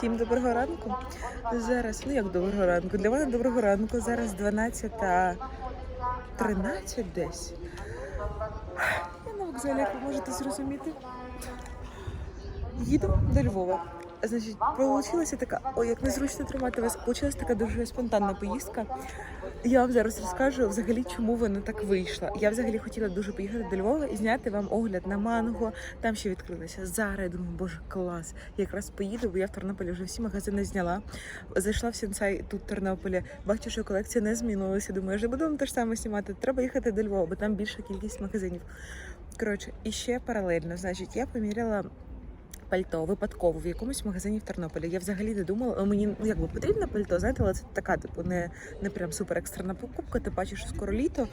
Всім доброго ранку. Зараз, ну як доброго ранку? Для мене доброго ранку. Зараз 12.13 десь. Я на вокзалі, як ви можете зрозуміти. Їду до Львова. Значить, получилася така, ой, як незручно тримати вас. Получилася така дуже спонтанна поїздка. Я вам зараз розкажу взагалі, чому вона так вийшла. Я взагалі хотіла дуже поїхати до Львова і зняти вам огляд на манго. Там ще відкрилася Зара. Я думаю, боже, клас. Я якраз поїду, бо я в Тернополі вже всі магазини зняла. Зайшла в Сенсай тут в Тернополі. Бачу, що колекція не змінилася. Думаю, не буду вам те ж саме знімати. Треба їхати до Львова, бо там більша кількість магазинів. Коротше, і ще паралельно, значить, я поміряла пальто випадково в якомусь магазині в Тернополі. Я взагалі не думала, о, мені ну, якби потрібно пальто, знаєте, але це така, типу, не, не прям супер екстрена покупка. Ти бачиш, що скоро літо.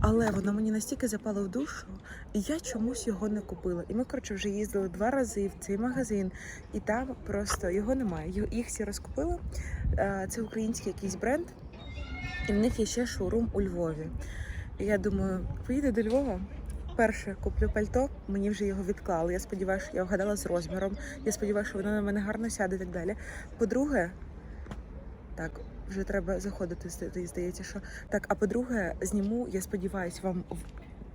Але воно мені настільки запало в душу, і я чомусь його не купила. І ми, коротше, вже їздили два рази в цей магазин, і там просто його немає. Їх всі розкупили. Е, Це український якийсь бренд, і в них є ще шоурум у Львові. І я думаю, поїду до Львова. Перше куплю пальто, мені вже його відклали. Я сподіваюся, я вгадала з розміром. Я сподіваюся, що воно на мене гарно сяде і так далі. По-друге, так, вже треба заходити, здається, що так. А по-друге, зніму, я сподіваюся, вам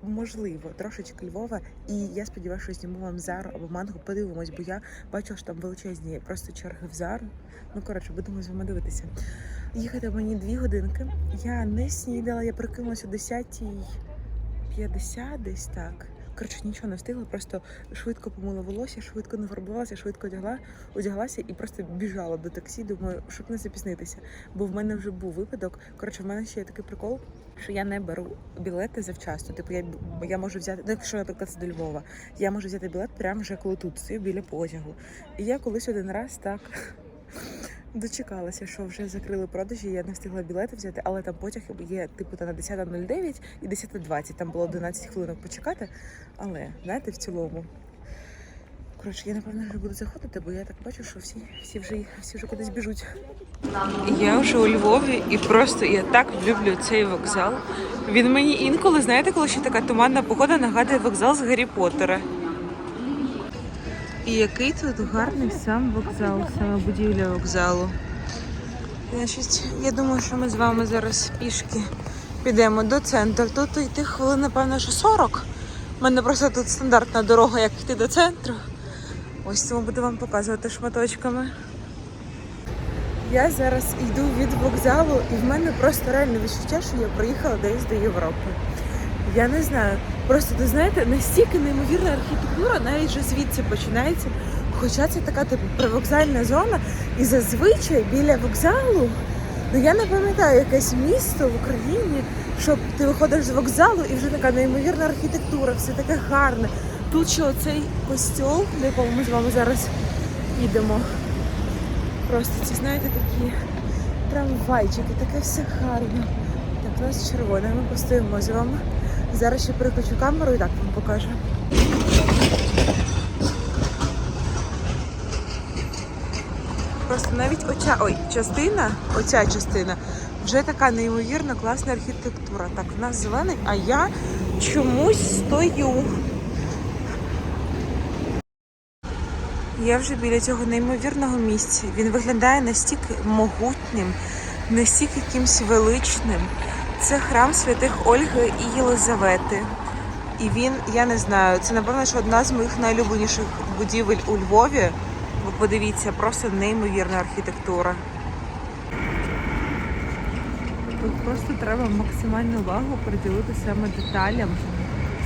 можливо трошечки Львова, і я сподіваюся, що зніму вам зару або манго. Подивимось, бо я бачила, що там величезні просто черги в зару. Ну коротше, будемо з вами дивитися. Їхати мені дві годинки. Я не снідала, я прокинулася о 10 50 десь так. Коротше, нічого не встигла, просто швидко помила волосся, швидко нафарбувалася, швидко одягла, одяглася і просто біжала до таксі. Думаю, щоб не запізнитися. Бо в мене вже був випадок. Коротше, в мене ще є такий прикол, що я не беру білети завчасно. Типу, я, я можу взяти, ну, якщо, наприклад, це до Львова, я можу взяти білет прямо вже коли тут стою біля потягу. І я колись один раз так. Дочекалася, що вже закрили продажі, я не встигла білети взяти, але там потяг є типу та на 10.09 і 10.20. Там було 11 хвилин почекати. Але знаєте, в цілому. Коротше, я напевно вже буду заходити, бо я так бачу, що всі, всі вже всі вже кудись біжуть. Я вже у Львові і просто я так люблю цей вокзал. Він мені інколи, знаєте, коли ще така туманна погода нагадує вокзал з Гаррі Поттера. І який тут гарний сам вокзал, саме будівля вокзалу. Значить, я думаю, що ми з вами зараз пішки підемо до центру. Тут йти хвилин, напевно, що 40. У мене просто тут стандартна дорога, як йти до центру. Ось тому буду вам показувати шматочками. Я зараз йду від вокзалу, і в мене просто реальне відчуття, що я приїхала десь до Європи. Я не знаю. Просто ви знаєте, настільки неймовірна архітектура, навіть вже звідси починається. Хоча це така типу привокзальна зона, і зазвичай біля вокзалу, ну я не пам'ятаю якесь місто в Україні, щоб ти виходиш з вокзалу і вже така неймовірна архітектура, все таке гарне. Тут ще оцей костьол, до якого ми з вами зараз їдемо. Просто це, знаєте, такі трамвайчики, таке все гарно. Так, у нас червоне, ми постоїмо з вами. Зараз ще переключу камеру і так вам покажу. Просто навіть оця ой, частина, оця частина вже така неймовірно класна архітектура. Так, в нас зелений, а я чомусь стою. Я вже біля цього неймовірного місця. Він виглядає настільки могутнім, настільки якимсь величним. Це храм святих Ольги і Єлизавети. І він, я не знаю, це напевно що одна з моїх найлюбленіших будівель у Львові. Ви подивіться, просто неймовірна архітектура. Тут просто треба максимальну увагу приділити саме деталям.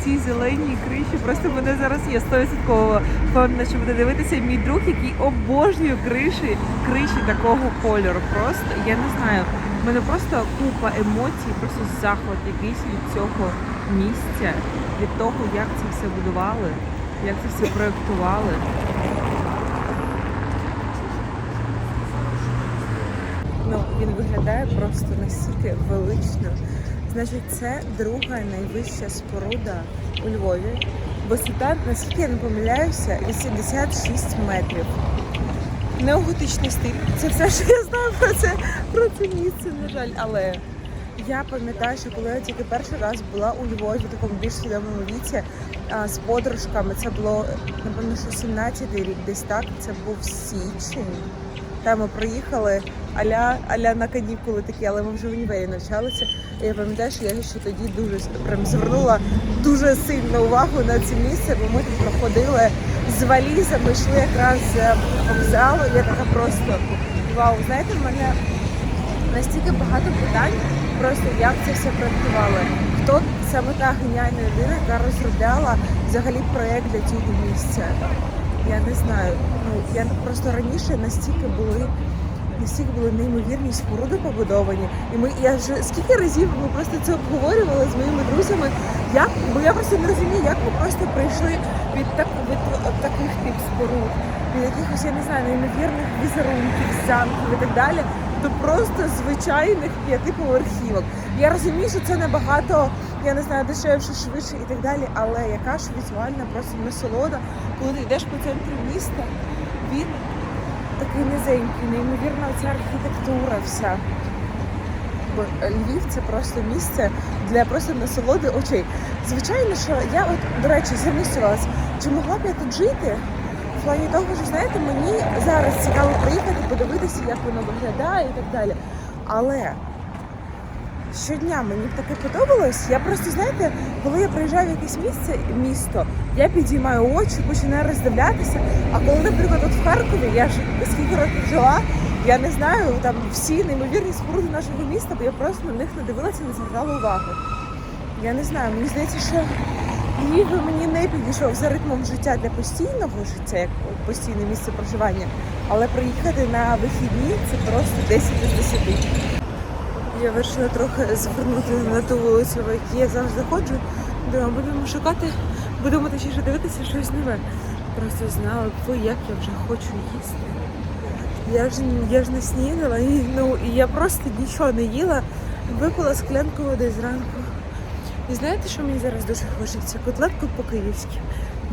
Ці зелені криші просто мене зараз є 100% впевнена, що буде дивитися мій друг, який обожнює криші, криші такого кольору. Просто я не знаю. в мене просто купа емоцій, просто захват якийсь від цього місця, від того, як це все будували, як це все проєктували. Ну, він виглядає просто настільки велично. Значить, це друга найвища споруда у Львові. Висота, наскільки я не помиляюся, 86 метрів. Неоготичний стиль. Це все, що я знаю про це, про це місце, на жаль. Але я пам'ятаю, що коли я тільки перший раз була у Львові в такому більш свідомому віці з подружками, це було напевно, що 17-й рік, десь так. Це був січень. Та ми приїхали аля, аля на канікули такі, але ми вже в універі навчалися. І я пам'ятаю, що я ще тоді дуже прям звернула дуже сильну увагу на це місце, бо ми тут проходили з валізами, йшли якраз з вокзалу. Я така просто вау, знаєте, в мене настільки багато питань, просто як це все проектували. Хто саме та геніальна людина, яка розробляла взагалі проект для цього місця? Я не знаю. Ну я просто раніше настільки були. Настільки були неймовірні споруди побудовані, і ми я вже скільки разів ми просто це обговорювали з моїми друзями. Як бо я просто не розумію, як ми просто прийшли від так від от таких тип споруд, від якихось я не знаю неймовірних візерунків, замків і так далі, до просто звичайних п'ятиповерхівок. Я розумію, що це набагато, я не знаю, дешевше, швидше і так далі. Але яка ж візуальна просто насолода, коли ти йдеш по центру міста, він такий низенький, неймовірна ця архітектура вся. Бо Львів це просто місце для просто насолоди очей. Звичайно, що я от, до речі, замислювалася, чи могла б я тут жити? В плані того, що знаєте, мені зараз цікаво приїхати, подивитися, як воно виглядає і так далі. Але щодня мені таке подобалось. Я просто, знаєте, коли я приїжджаю в якесь місце, місто, я підіймаю очі, починаю роздивлятися. А коли, наприклад, от в Харкові, я ж скільки років жила, я не знаю там всі неймовірні споруди нашого міста, бо я просто на них не дивилася, не звертала увагу. Я не знаю, мені здається, що Львів мені не підійшов за ритмом життя для постійного життя, як постійне місце проживання. Але приїхати на вихідні це просто 10 із 10. Я вирішила трохи звернути на ту вулицю, в якій я завжди ходжу. Думаю, будемо шукати, будемо точніше дивитися щось нове. Просто знала ви, як я вже хочу їсти. Я ж я ж не снідала, і, ну, і я просто нічого не їла, випила склянку води зранку. І знаєте, що мені зараз дуже хочеться? Котлетку по-київськи.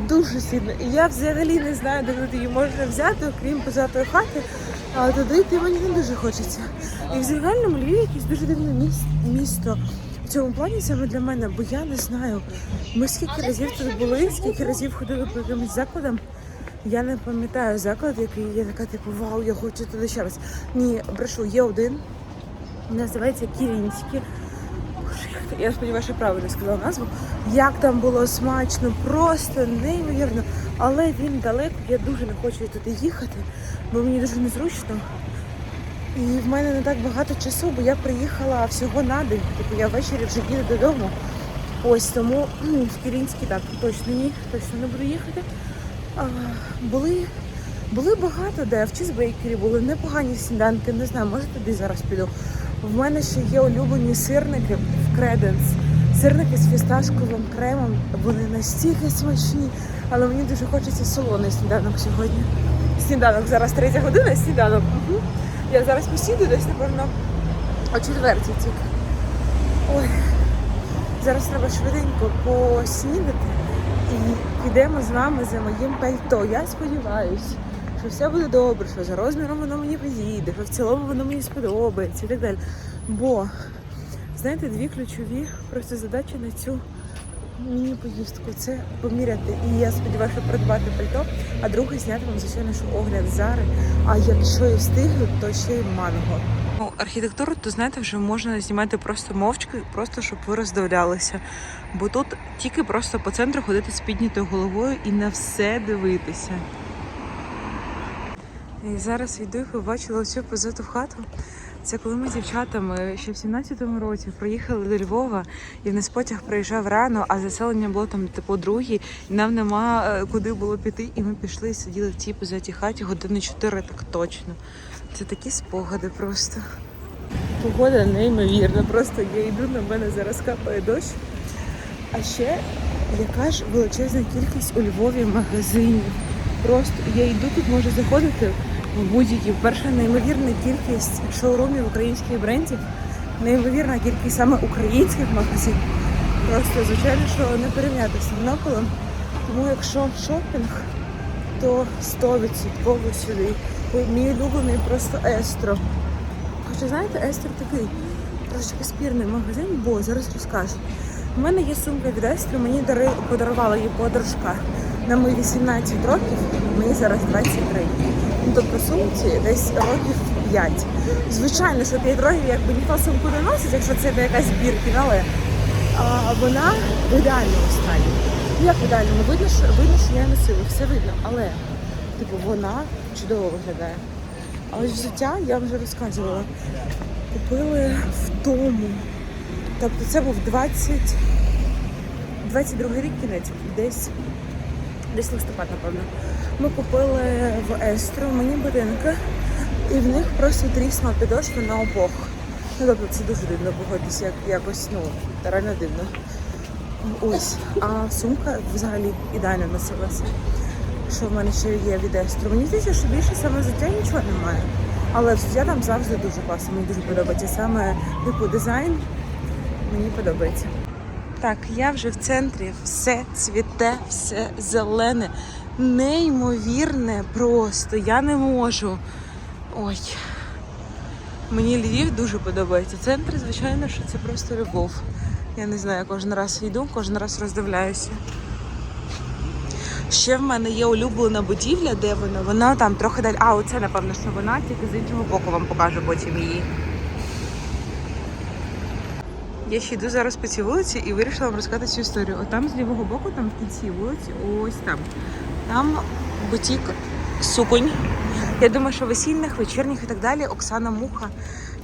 Дуже сильно. І я взагалі не знаю, де тут її можна взяти, окрім позатої хати, а туди йти мені не дуже хочеться. І в загальному Львів якесь дуже дивне міс- місто. В цьому плані саме для мене, бо я не знаю. Ми скільки разів тут були, скільки разів ходили по якимось закладам. Я не пам'ятаю заклад, який я така, типу, вау, я хочу туди ще раз. Ні, брешу, є один. Називається Кірінський. Як Я сподіваюся, що правильно сказала назву. Як там було смачно, просто неймовірно. Але він далеко, я дуже не хочу туди їхати, бо мені дуже незручно. І в мене не так багато часу, бо я приїхала всього на день. Типу я ввечері вже їду додому. Ось тому в Кірінський так точно ні, точно не буду їхати. А, були, були багато де. В чизбейкері були непогані сніданки. Не знаю, може туди зараз піду. В мене ще є улюблені сирники в Креденс. Сирники з фісташковим кремом. Вони настільки смачні, але мені дуже хочеться солоний сніданок сьогодні. Сніданок зараз третя година, сніданок. Угу. Я зараз посіду десь, напевно, о четвертій тільки. Ой, зараз треба швиденько поснідати і підемо з вами за моїм пальто. Я сподіваюся, що все буде добре, що за розміром воно мені підійде, що в цілому воно мені сподобається і так далі. Бо, знаєте, дві ключові просто задачі на цю міні-поїздку це поміряти. І я сподіваюся, придбати пальто, а друге зняти вам, звичайно, що огляд зари. А якщо і встигну, то ще й манго. Ну, архітектуру, то знаєте, вже можна знімати просто мовчки, просто щоб ви роздивлялися. Бо тут тільки просто по центру ходити з піднятою головою і на все дивитися. І зараз йду і побачила цю позиту в хату. Це коли ми з дівчатами ще в 17-му році приїхали до Львова, і в нас потяг приїжджав рано, а заселення було там типу другій, і нам нема е, куди було піти. І ми пішли і сиділи в цій позатій хаті години 4, так точно. Це такі спогади просто. Погода неймовірна. Просто я йду, на мене зараз капає дощ. А ще яка ж величезна кількість у Львові магазинів. Просто я йду тут, можу заходити будь-які. Перша неймовірна кількість шоурумів українських брендів, неймовірна кількість саме українських магазинів. Просто, звичайно, що не порівняти з Тому якщо шопінг, то 100% сюди. Мій улюблений просто Естро. Хоча знаєте, Естер такий трошечки спірний магазин, бо зараз розкажу. У мене є сумка від Естри, мені дари, подарувала її подружка на мої 18 років, мені зараз 23. Ну, тобто сумці десь років 5. Звичайно, що 5 років якби ніхто сумку не носить, якщо це йде якась біркін, але а, вона в ідеальному стані. Ну як в ідеальному? Видно, що, видно, що я носила, все видно, але типу, вона чудово виглядає. А ось взуття я вже розказувала. Купили в тому. Тобто це був 20... 22 рік кінець, десь, десь листопад, напевно. Ми купили в Естру, мені будинки, і в них просто трісла підошва на обох. Ну, тобто це дуже дивно погодитись, як якось, ну, реально дивно. Ось. А сумка взагалі ідеально носилася. Що в мене ще є від Естру. Мені здається, що більше саме взуття нічого немає. Але взуття там завжди дуже класно, мені дуже подобається. Саме типу дизайн мені подобається. Так, я вже в центрі, все цвіте, все зелене, неймовірне просто. Я не можу. Ой. Мені Львів дуже подобається. Центр, звичайно, що це просто любов. Я не знаю, кожен раз йду, кожен раз роздивляюся. Ще в мене є улюблена будівля, де вона? Вона там трохи далі. А, оце, напевно, що вона, тільки з іншого боку вам покажу потім її. Я ще йду зараз по цій вулиці і вирішила вам розказати цю історію. Отам з лівого боку, там в кінці вулиці, ось там. Там бутік суконь. Я думаю, що весільних, вечірніх і так далі Оксана Муха.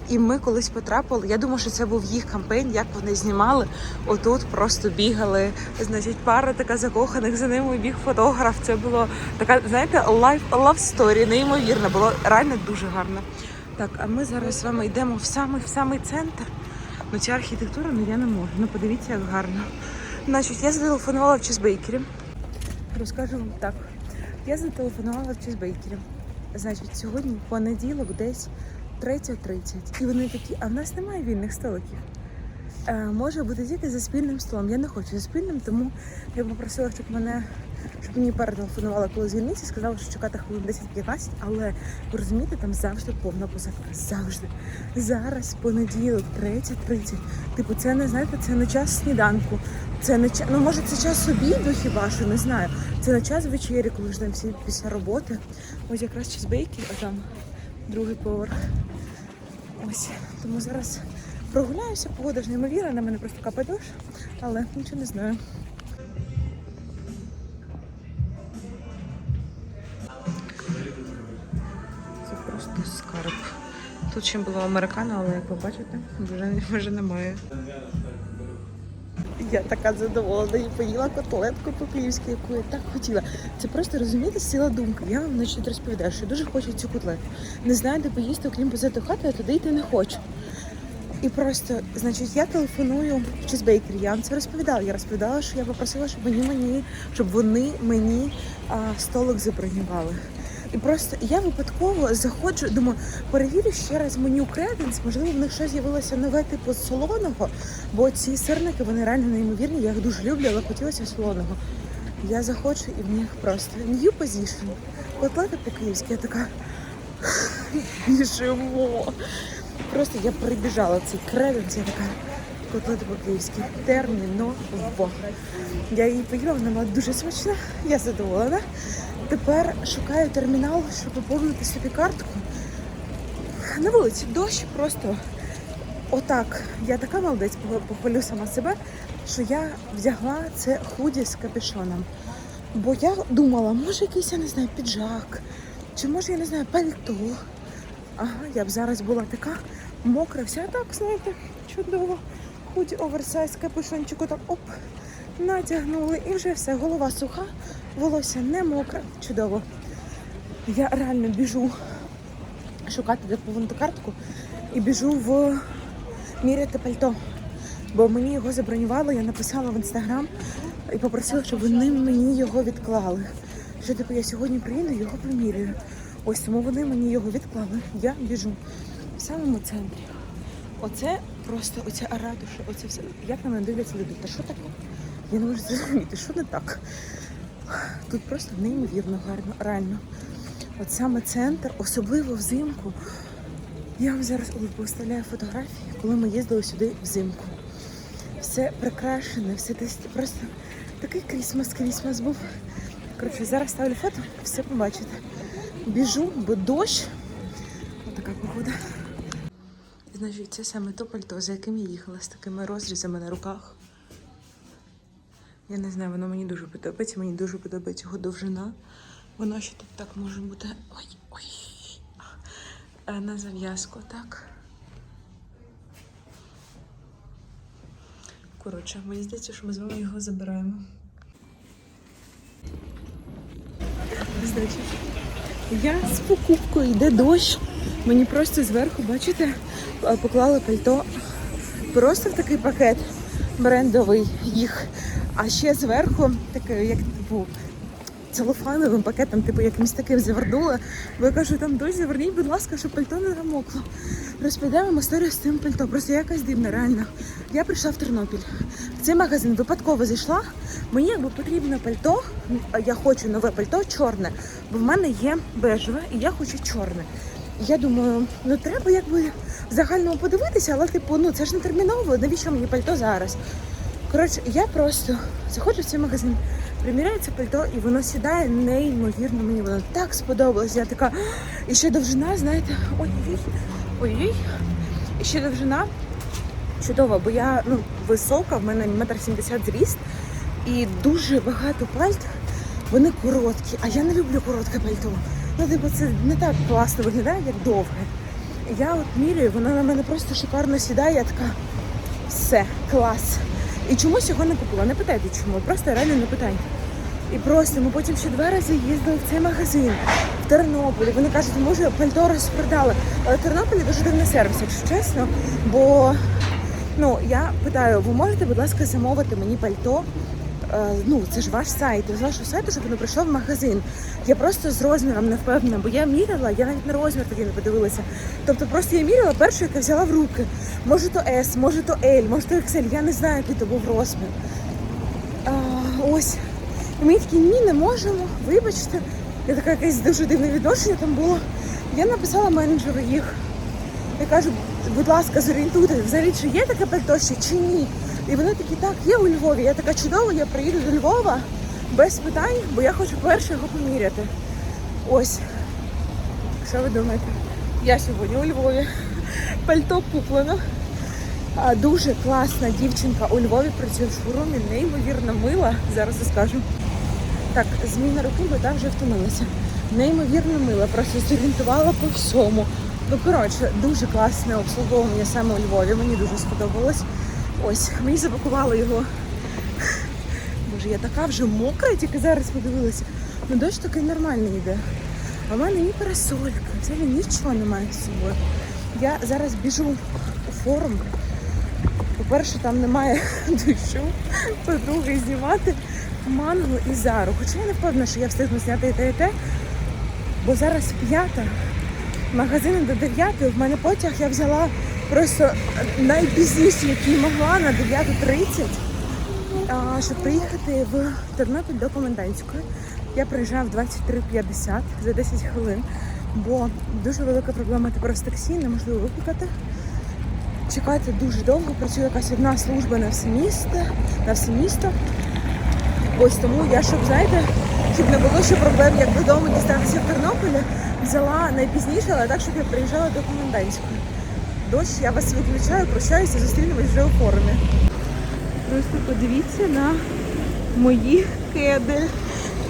І ми колись потрапили. Я думаю, що це був їх кампейн, як вони знімали. Отут просто бігали. Значить, пара така закоханих за ними біг фотограф. Це було така, знаєте, life love story, неймовірно. Було реально дуже гарно. Так, а ми зараз з вами йдемо в самий в самий центр. Ну ця архітектура, ну я не можу. Ну подивіться, як гарно. Значить, я зателефонувала в Чизбейкері. Розкажу вам так. Я зателефонувала в Чизбейкері. Значить, сьогодні понеділок десь 3.30. І вони такі, а в нас немає вільних столиків. Е, може бути тільки за спільним столом. Я не хочу за спільним, тому я попросила, щоб мене щоб мені перетелефонували, коли звільниться, сказали, що чекати хвилин 10-15, але ви розумієте, там завжди повна посадка. Завжди. Зараз понеділок, 3.30. Типу, це не знаєте, це не час сніданку. Це не час, ну може це час обіду хіба що, не знаю. Це не час вечері, коли ж там всі після роботи. Ось якраз чизбейки, а там другий поверх. Ось. Тому зараз прогуляюся, погода ж неймовірна, на мене просто капає дощ, але нічого не знаю. Тут ще було американо, але як ви бачите, вже, вже немає. Я така задоволена і поїла котлетку по-київськи, яку я так хотіла. Це просто розумієте, сила думки. Я вам значить розповідаю, що дуже хочу цю котлету. Не знаю, де поїсти, окрім позити хату, я туди йти не хочу. І просто, значить, я телефоную в Чизбейкері, я вам це розповідала. Я розповідала, що я попросила, щоб мені мені, щоб вони мені а, столик забронювали. І просто я випадково заходжу, думаю, перевірю ще раз меню Креденс, можливо, в них щось з'явилося нове типу солоного, бо ці сирники вони реально неймовірні, я їх дуже люблю, але хотілося солоного. Я заходжу і в них просто new position. Котлети по-київськи, я така біжимо. Просто я прибіжала цей креденс, я така котлети по-київськи терміново. Я її поїла, вона була дуже смачна, я задоволена. Тепер шукаю термінал, щоб поповнити собі картку. На вулиці дощ просто отак. Я така молодець, похвалю сама себе, що я взяла це худі з капюшоном. Бо я думала, може якийсь, я не знаю, піджак, чи може, я не знаю, пальто. Ага, я б зараз була така мокра, вся так, знаєте, чудово. Худі оверсайз, капюшончику так оп, натягнули і вже все, голова суха, волосся не мокре, чудово. Я реально біжу шукати де картку і біжу в міряти пальто. Бо мені його забронювали, я написала в інстаграм і попросила, щоб вони мені його відклали. Що типу я сьогодні приїду, його примірюю. Ось тому вони мені його відклали. Я біжу в самому центрі. Оце просто оця аратуша, оце все. Як на мене дивляться люди? Та що таке? Я не можу зрозуміти, що не так. Тут просто неймовірно гарно, реально. От саме центр, особливо взимку. Я вам зараз ой, поставляю фотографії, коли ми їздили сюди взимку. Все прикрашене, все десь просто такий крісмас, крісмас був. Коротше, зараз ставлю фото, все побачите. Біжу, бо дощ. Отака погода. Значить, це саме то пальто, за яким я їхала з такими розрізами на руках. Я не знаю, воно мені дуже подобається. Мені дуже подобається його довжина. Воно ще тут так може бути. Ой, ой. На зав'язку, так. Коротше, мені здається, що ми з вами його забираємо. Значить, я з покупкою йде дощ. Мені просто зверху, бачите, поклали пальто просто в такий пакет брендовий їх. А ще зверху таке, як типу, целофановим пакетом, типу якимось таким завернула. Бо я кажу, там дощ, заверніть, будь ласка, щоб пальто не намокло. Розповідаємо історію з цим пальто. Просто якась дивна, реально. Я прийшла в Тернопіль. В цей магазин випадково зайшла. Мені якби потрібне пальто. Я хочу нове пальто чорне, бо в мене є бежеве, і я хочу чорне. Я думаю, ну треба якби загальному подивитися, але типу, ну це ж не терміново, навіщо мені пальто зараз? Коротше, я просто заходжу в цей магазин, приміряю це пальто, і воно сідає неймовірно. Мені воно так сподобалось. Я така, і ще довжина, знаєте, ой-ой, ой-ой. І ще довжина чудова, бо я ну, висока, в мене метр сімдесят зріст, і дуже багато пальт, вони короткі, а я не люблю коротке пальто. Ну, типу, це не так класно виглядає, як довге. Я от міряю, воно на мене просто шикарно сідає, я така все, клас. І чомусь його не купила. Не питайте чому, просто реально не питайте. І просто ми потім ще два рази їздили в цей магазин в Тернополі. Вони кажуть, може пальто розпродали. Але в Тернополі дуже дивний сервіс, якщо чесно. Бо ну я питаю, ви можете, будь ласка, замовити мені пальто? Е, ну, це ж ваш сайт, з вашого сайту, щоб воно прийшло в магазин. Я просто з розміром не впевнена, бо я міряла, я навіть на розмір тоді не подивилася. Тобто просто я міряла першу, яка взяла в руки. Може то S, може то L, може то XL, я не знаю, який то був розмір. А, ось. І ми такі, ні, не можемо, вибачте. Я така якесь дуже дивне відношення там було. Я написала менеджеру їх. Я кажу, будь ласка, зорієнтуйте, взагалі чи є таке пальто ще чи ні. І вони такі, так, є у Львові. Я така чудово, я приїду до Львова без питань, бо я хочу перше його поміряти. Ось. Що ви думаєте? Я сьогодні у Львові. Пальто куплено. Дуже класна дівчинка у Львові працює в шоурумі, неймовірно мила. Зараз розкажу. Так, зміна руки, бо та вже втомилася. Неймовірно мила, просто зорієнтувала по всьому. Ну, коротше, дуже класне обслуговування саме у Львові. Мені дуже сподобалось. Ось, мені запакували його. Боже, я така вже мокра, тільки зараз подивилася. Ну дощ такий нормальний йде. А в мене ні парасолька, взагалі нічого немає з собою. Я зараз біжу у форум. По-перше, там немає дощу. По-друге, знімати манго і зару. Хоча я не впевнена, що я встигну зняти і те, і те. Бо зараз п'ята, магазини до дев'ятої. В мене потяг я взяла просто найпізніший, який могла на 9.30, щоб приїхати в Тернопіль до комендантської. Я приїжджаю в 23.50 за 10 хвилин, бо дуже велика проблема тепер з таксі, неможливо викликати. Чекати дуже довго, працює якась одна служба на все місто, на все місто. Ось тому я, щоб знаєте, щоб не було ще проблем, як додому дістатися в Тернополі, взяла найпізніше, але так, щоб я приїжджала до комендантської. Дощ, я вас виключаю, прощаюся, зустрінемось вже у форумі. Просто подивіться на мої кеди.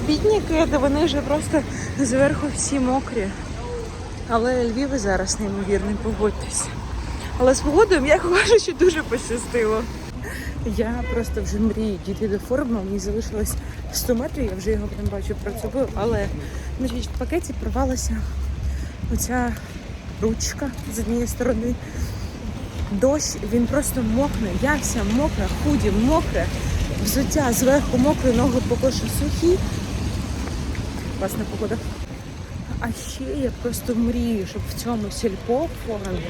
Бідні кеди, вони вже просто зверху всі мокрі. Але Львів зараз неймовірний, погодьтесь. Але з погодою, м'яко кажучи, дуже пощастило. Я просто вже мрію дійти до форуму, мені залишилось 100 метрів, я вже його прям бачу перед але значить, в пакеті порвалася оця ручка з однієї сторони. Дощ, він просто мокне, я вся мокра, худі, мокре, взуття зверху мокре, ноги поки що сухі. Класна погода. А ще я просто мрію, щоб в цьому сільпо форумі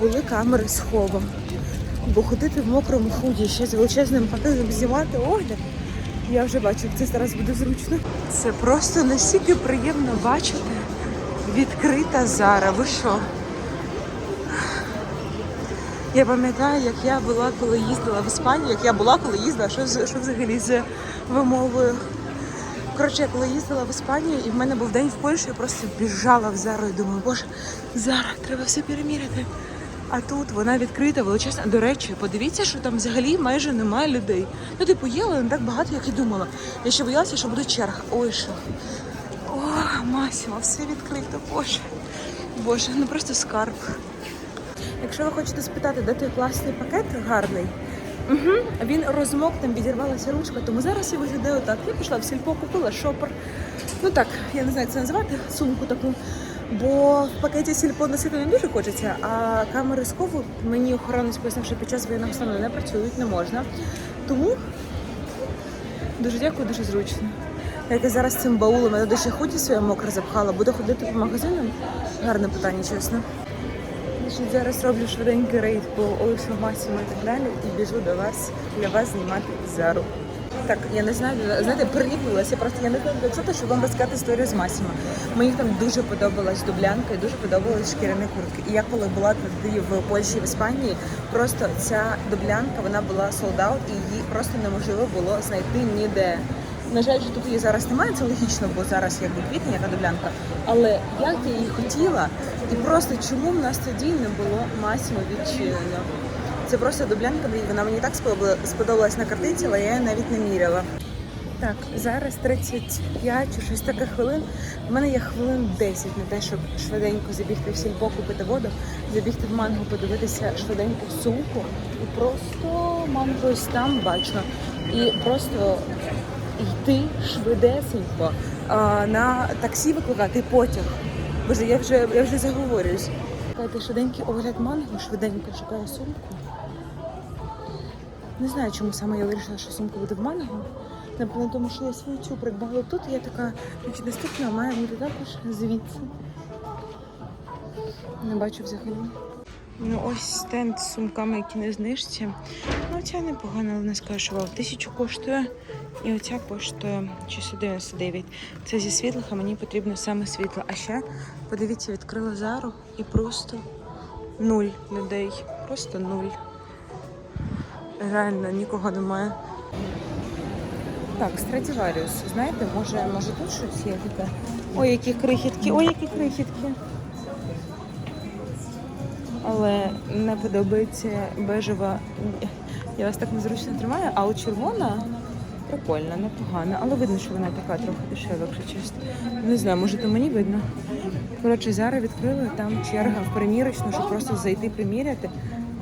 були камери схову. Бо ходити в мокрому худі ще з величезним пакетом знімати огляд. Я вже бачу, як це зараз буде зручно. Це просто настільки приємно бачити. Відкрита зара. Ви що? Я пам'ятаю, як я була, коли їздила в Іспанію, як я була, коли їздила, що, що взагалі з вимовою. Коротше, я коли їздила в Іспанію, і в мене був день в Польщі, я просто біжала в Зару і думаю, боже, Зара, треба все переміряти. А тут вона відкрита, величезна. До речі, подивіться, що там взагалі майже немає людей. Ну, типу, є, але не так багато, як і думала. Я ще боялася, що буде черга. Ой, що. О, Масіма, все відкрито, боже. Боже, ну просто скарб. Якщо ви хочете спитати, де той класний пакет гарний, угу, він розмок, там відірвалася ручка, тому зараз я виглядаю так. Я пішла в сільпо, купила шопер. Ну так, я не знаю, як це називати, сумку таку. Бо в пакеті сільпо носити не дуже хочеться, а камери схову мені охоронець пояснив, що під час воєнного стану не працюють, не можна. Тому дуже дякую, дуже зручно. Як я зараз цим баулом, я туди ще худі своє мокре запхала, буду ходити по магазинам? Гарне питання, чесно. Значить, зараз роблю швиденький рейд по Олексу Масіму і так далі і біжу до вас для вас знімати зару. Так, я не знаю, знаєте, приліпилася, просто я не знаю, як це, щоб вам розказати історію з Масіма. Мені там дуже подобалась дублянка і дуже подобалась шкіряні куртки. І я коли була тоді в Польщі, в Іспанії, просто ця дублянка вона була out, і її просто неможливо було знайти ніде. На жаль, що тут її зараз немає, це логічно, бо зараз якби квітня, яка дублянка. Але як я її хотіла, і просто чому в нас тоді не було Масімо відчинено? Це просто дублянка, вона мені так сподобалась на картинці, але я її навіть не міряла. Так, зараз 35 чи щось таке хвилин. У мене є хвилин 10 на те, щоб швиденько забігти в сільпо, купити воду, забігти в манго, подивитися швиденько в сумку. І просто манго ось там бачно. І просто йти швидесенько на таксі викликати потяг. Боже, я вже, я вже заговорююсь. Чекайте швиденький огляд манго, швиденько шукаю сумку. Не знаю, чому саме я вирішила, що сумка буде в манго. Напевно, тому що я свою цю придбала тут, і я така, значить, наступна має бути також звідси. Не бачу взагалі. Ну ось стенд з сумками, які не знижці. Ну, ця непогана, не скажу, що тисячу коштує. І оця коштує 699. Це зі світлих, а мені потрібно саме світло. А ще, подивіться, відкрила зару і просто нуль людей. Просто нуль. Реально нікого немає. Так, Страдіваріус. Знаєте, може, може тут щось є таке? Ой, які крихітки, ой, які крихітки. Але не подобається бежева. Я вас так незручно тримаю, а от червона прикольна, непогана. Але видно, що вона така трохи дешева, якщо чесно. Не знаю, може то мені видно. Коротше, зараз відкрили там черга в примірочну, щоб просто зайти приміряти.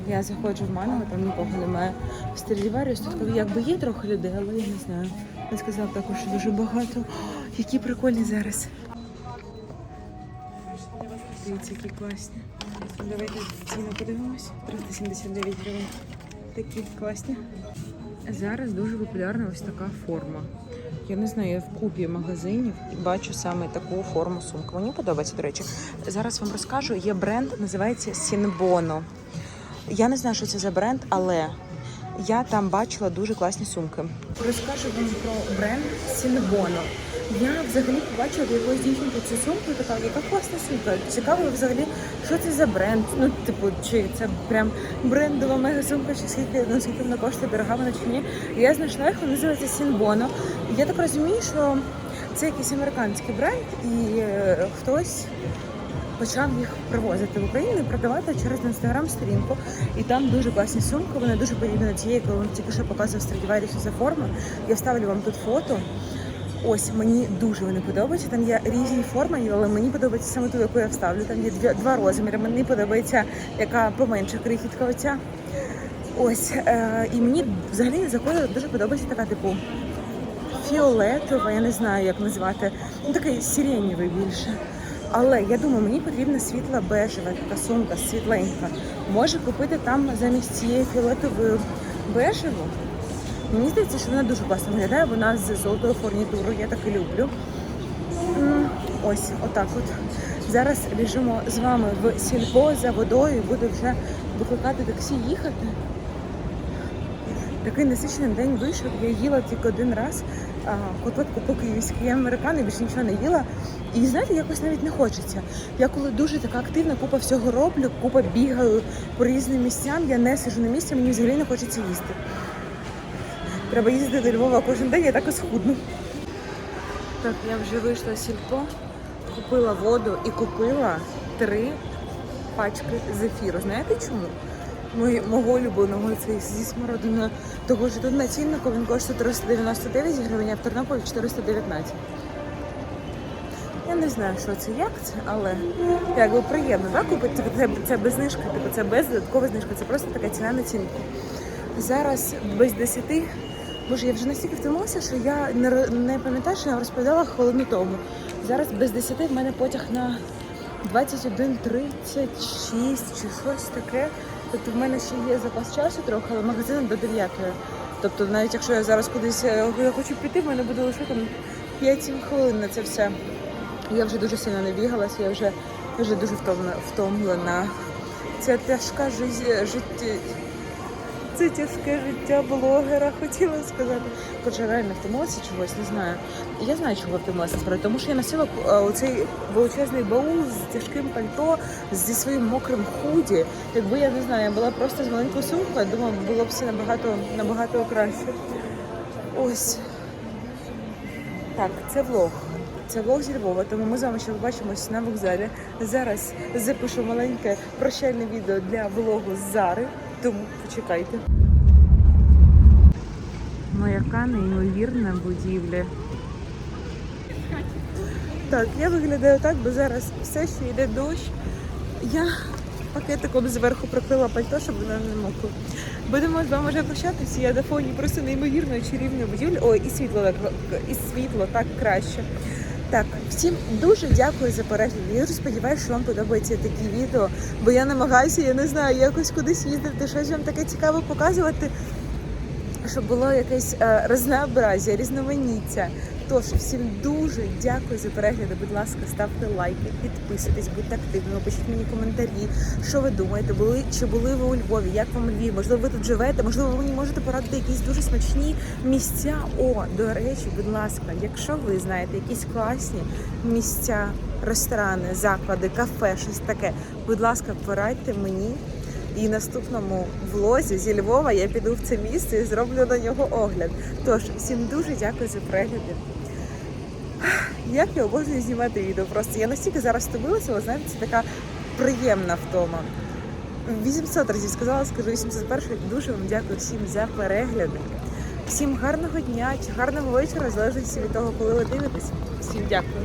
Я заходжу в манго, там нікого немає. В Страдіваріус тут якби є трохи людей, але я не знаю. Він сказав також, що дуже багато. Які прикольні зараз. Дивіться, які класні. Давайте ціну подивимось. 379 гривень. Такі класні. Зараз дуже популярна ось така форма. Я не знаю, я в купі магазинів і бачу саме таку форму сумки. Мені подобається, до речі. Зараз вам розкажу. Є бренд, називається Сінбоно. Я не знаю, що це за бренд, але я там бачила дуже класні сумки. Розкажу вам про бренд Сінбоно. Я взагалі побачила в якоїсь дівчинки цю сумку і така, яка класна сумка. Цікаво взагалі, що це за бренд. Ну, типу, чи це прям брендова мега сумка, чи скільки наскільки вона коштує, дорога вона чи ні. Я знайшла їх, вона називається Сінбоно. Я так розумію, що це якийсь американський бренд, і е, хтось почав їх привозити в Україну і продавати через інстаграм-сторінку. І там дуже класні сумки. Вони дуже подібні на ті, яку вам тільки що показував Страдіваріус за форми. Я вставлю вам тут фото. Ось мені дуже вони подобаються. Там є різні форми, але мені подобається саме ту, яку я вставлю. Там є два розміри. Мені подобається, яка поменша крихітка. Оця. Ось е, і мені взагалі заходить дуже подобається така типу фіолетова, я не знаю, як назвати. Ну такий сиренєвий більше. Але я думаю, мені потрібна світла бежева, така сумка світленька. Може купити там замість цієї фіолетової бежеву. Мені здається, що вона дуже класно виглядає. Вона з золотою фурнітурою, я так і люблю. Ось, отак от. Зараз біжимо з вами в сільпо за водою буду вже викликати таксі їхати. Такий насичений день вийшов. Я їла тільки один раз. Котлетку по-київськи, я американо, більше нічого не їла. І знаєте, якось навіть не хочеться. Я коли дуже така активна, купа всього роблю, купа бігаю по різним місцям, я не сижу на місці, мені взагалі не хочеться їсти. Треба їздити до Львова кожен день, я так і схудну. Так, я вже вийшла з сільпо, купила воду і купила три пачки зефіру. Знаєте чому? Мої, мого улюбленого цей зі смородиною. Того ж тут на ціннику він коштує 399 гривень, а в Тернополі 419. Я не знаю, що це, як це, але якби приємно, так, купити це, це без знижки, типу це без додаткової знижки, це просто така ціна на цінку. Зараз без 10, Боже, я вже настільки втомилася, що я не, не пам'ятаю, що я розповідала хвилину тому. Зараз без 10 в мене потяг на 21.36 чи щось таке. Тобто в мене ще є запас часу трохи, але магазин до 9. Тобто, навіть якщо я зараз кудись е, я хочу піти, в мене буде лише там 5-7 хвилин на це все. Я вже дуже сильно не бігалася, я вже, вже дуже втомлена. Це тяжка життя. Це тяжке життя блогера, хотіла сказати. Хоча реально втомилася чогось, не знаю. Я знаю, чого втомилася насправді, тому що я носила е, оцей величезний баул з тяжким пальто, зі своїм мокрим худі. Якби я не знаю, я була просто з маленькою сумкою, думаю, було б все набагато, набагато краще. Ось. Так, це влог. Це влог зі Львова, тому ми з вами ще побачимось на вокзалі. Зараз запишу маленьке прощальне відео для влогу з Зари, тому почекайте. Ну, яка неймовірна будівля. Так, я виглядаю так, бо зараз все ще йде дощ. Я пакетиком зверху прикрила пальто, щоб воно не мокло. Будемо з вами вже прощатися. Я на фоні просто неймовірної чарівної будівлі. Ой, і світло так і світло так краще. Так, всім дуже дякую за перегляд. Я сподіваюся, що вам подобаються такі відео, бо я намагаюся, я не знаю, якось кудись їздити, щось вам таке цікаве показувати щоб було якесь е, разнообразія, різноманіття. Тож всім дуже дякую за перегляди. Будь ласка, ставте лайки, підписуйтесь, будьте активними, пишіть мені коментарі, що ви думаєте, були чи були ви у Львові, як вам Львів, можливо, ви тут живете, можливо, ви мені можете порадити якісь дуже смачні місця. О, до речі, будь ласка, якщо ви знаєте якісь класні місця, ресторани, заклади, кафе, щось таке, будь ласка, порадьте мені. І наступному влозі зі Львова я піду в це місце і зроблю на нього огляд. Тож, всім дуже дякую за перегляди. Як я обожнюю знімати відео. Просто я настільки зараз втомилася, але знаєте, це така приємна втома. 800 разів сказала, скажу 801. Дуже вам дякую всім за перегляди. Всім гарного дня чи гарного вечора, в залежності від того, коли ви дивитесь. Всім дякую.